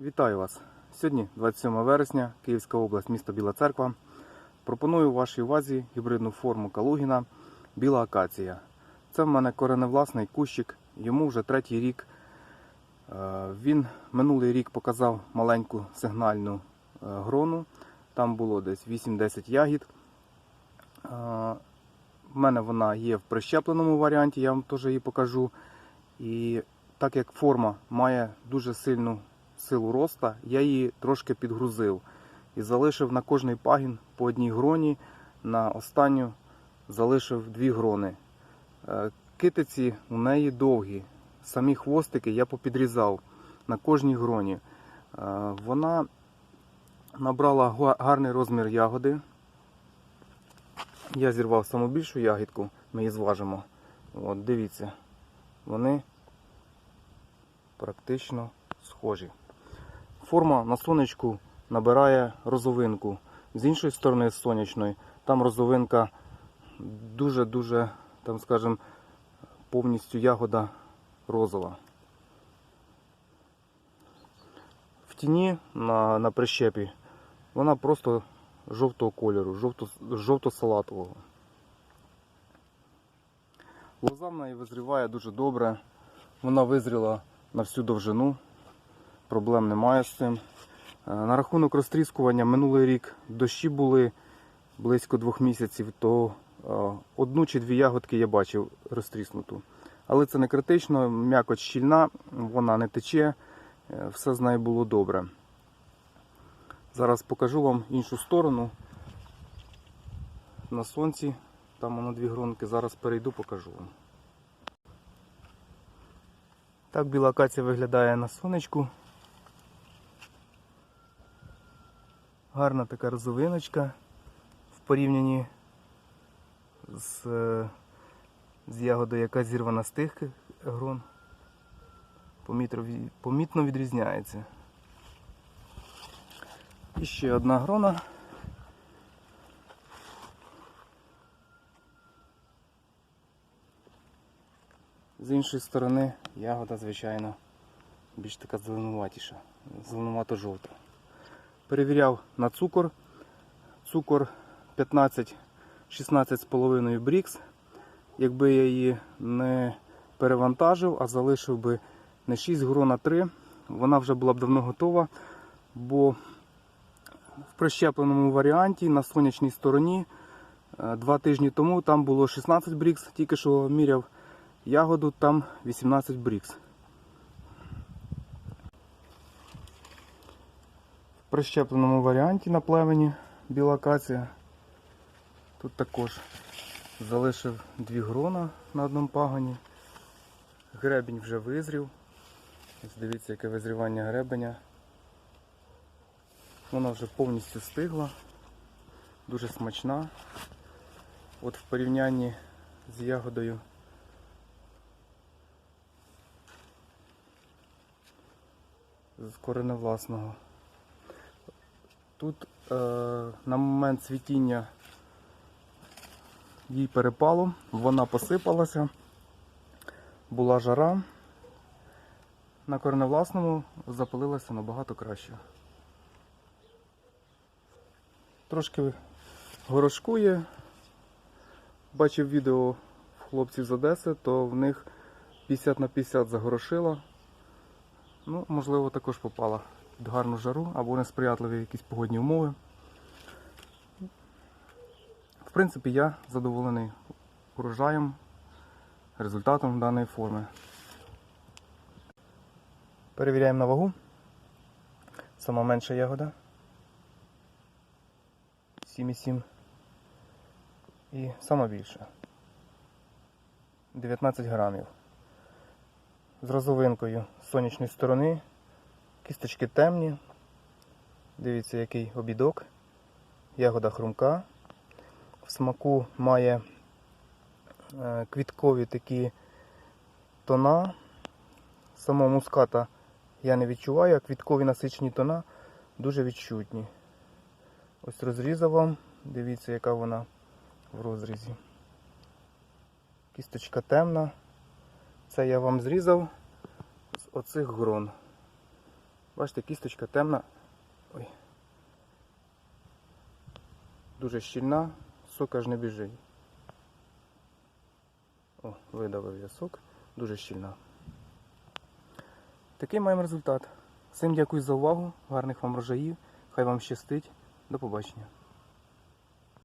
Вітаю вас! Сьогодні 27 вересня, Київська область, місто Біла Церква. Пропоную вашій увазі гібридну форму Калугіна Біла Акація. Це в мене кореневласний кущик, йому вже третій рік. Е, Він минулий рік показав маленьку сигнальну е, грону. Там було десь 8-10 ягід. Е, В мене вона є в прищепленому варіанті, я вам теж її покажу. І так як форма має дуже сильну силу роста, я її трошки підгрузив і залишив на кожний пагін по одній гроні. На останню залишив дві грони. Е, Китиці у неї довгі. Самі хвостики я попідрізав на кожній гроні. Е, Вона набрала гарний розмір ягоди. Я зірвав саму більшу ягідку, ми її зважимо. От, дивіться, вони практично схожі. Форма на сонечку набирає розовинку. З іншої сторони сонячної, там розовинка дуже-дуже, там скажем, повністю ягода розова. В тіні на, на прищепі вона просто жовтого кольору, жовто, жовто-салатового. Лоза в неї визріває дуже добре. Вона визріла на всю довжину. Проблем немає з цим. Е, На рахунок розтріскування минулий рік дощі були близько двох місяців, то е, одну чи дві ягодки я бачив розтріснуту. Але це не критично, м'якоть щільна, вона не тече, е, все з нею було добре. Зараз покажу вам іншу сторону. На сонці, там воно дві гронки, зараз перейду, покажу вам. Так біла акація виглядає на сонечку. Гарна така розовиночка в порівнянні з, е, з ягодою, яка зірвана з тих грон. Помітно, помітно відрізняється. І ще одна грона. З іншої сторони ягода, звичайно, більш така зеленуватіша, зеленувато-жовта. Перевіряв на цукор. Цукор 15-16,5 брікс. Якби я її не перевантажив, а залишив би не 6 грон, а 3, вона вже була б давно готова, бо в прищепленому варіанті на сонячній стороні е, два тижні тому там було 16 брікс, тільки що міряв ягоду, там 18 брікс. Прищепленому варіанті на плевені біла акація. Тут також залишив дві грона на одному пагоні. Гребінь вже визрів. Ось дивіться, яке визрівання гребеня. Вона вже повністю стигла, дуже смачна. От в порівнянні з ягодою з кореневласного. Тут е, на момент цвітіння їй перепало, вона посипалася, була жара. На кореневласному запалилася набагато краще. Трошки горошкує. Бачив відео в хлопців з Одеси, то в них 50 на 50 загорошила. Ну, можливо, також попала під гарну жару або несприятливі якісь погодні умови. В принципі, я задоволений урожаєм, результатом даної форми. Перевіряємо на вагу. Сама менша ягода. 7,7. І сама більша. 19 грамів з розовинкою з сонячної сторони. Кісточки темні. Дивіться, який обідок. Ягода хрумка. В смаку має е, квіткові такі тона. Самого муската я не відчуваю, а квіткові насичені тона дуже відчутні. Ось розрізав вам. Дивіться, яка вона в розрізі. Кісточка темна. Це я вам зрізав з оцих грон. Бачите, кісточка темна. Ой. Дуже щільна, сок аж не біжить. О, видавив я сок. Дуже щільна. Такий маємо результат. Всім дякую за увагу, гарних вам рожаїв, Хай вам щастить. До побачення.